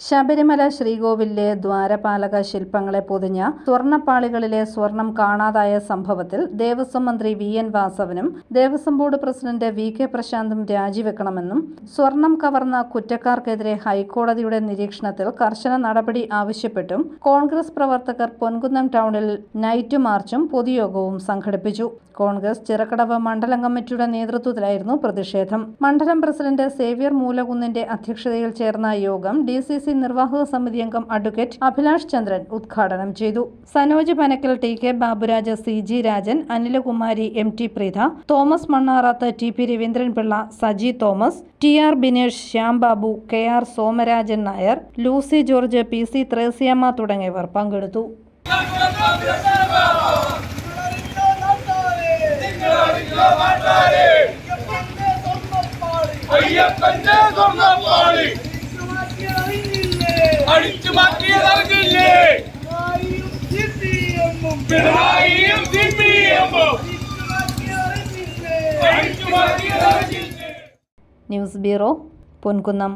ശബരിമല ശ്രീകോവിലിലെ ദ്വാരപാലക ശില്പങ്ങളെ പൊതിഞ്ഞ സ്വർണപ്പാളികളിലെ സ്വർണം കാണാതായ സംഭവത്തിൽ ദേവസ്വം മന്ത്രി V N വാസവനും Devaswom board president V K പ്രശാന്തും രാജിവെക്കണമെന്നും സ്വർണം കവർന്ന കുറ്റക്കാർക്കെതിരെ ഹൈക്കോടതിയുടെ നിരീക്ഷണത്തിൽ കർശന നടപടി ആവശ്യപ്പെട്ടും കോൺഗ്രസ് പ്രവർത്തകർ പൊൻകുന്നം ടൗണിൽ നൈറ്റ് മാർച്ചും പൊതുയോഗവും സംഘടിപ്പിച്ചു. കോൺഗ്രസ് ചിറക്കടവ് മണ്ഡലം കമ്മിറ്റിയുടെ നേതൃത്വത്തിലായിരുന്നു പ്രതിഷേധം. മണ്ഡലം പ്രസിഡന്റ് സേവ്യർ മൂലകുന്നിന്റെ അധ്യക്ഷതയിൽ ചേർന്ന യോഗം ഡി സി സി നിർവാഹക സമിതി അംഗം അഡ്വക്കേറ്റ് അഭിലാഷ് ചന്ദ്രൻ ഉദ്ഘാടനം ചെയ്തു. Sanoj Panakkal T K Baburaj C G Rajan Anilakumari M T Preetha Thomas Mannarath T P Raveendranpillai Saji Thomas T R Binesh Shyambabu K R Somarajan Nair Lucy George P C Thresiamma തുടങ്ങിയവർ പങ്കെടുത്തു. അയ്യപ്പന്റെ പിണറായിയും C news bureau Ponkunnam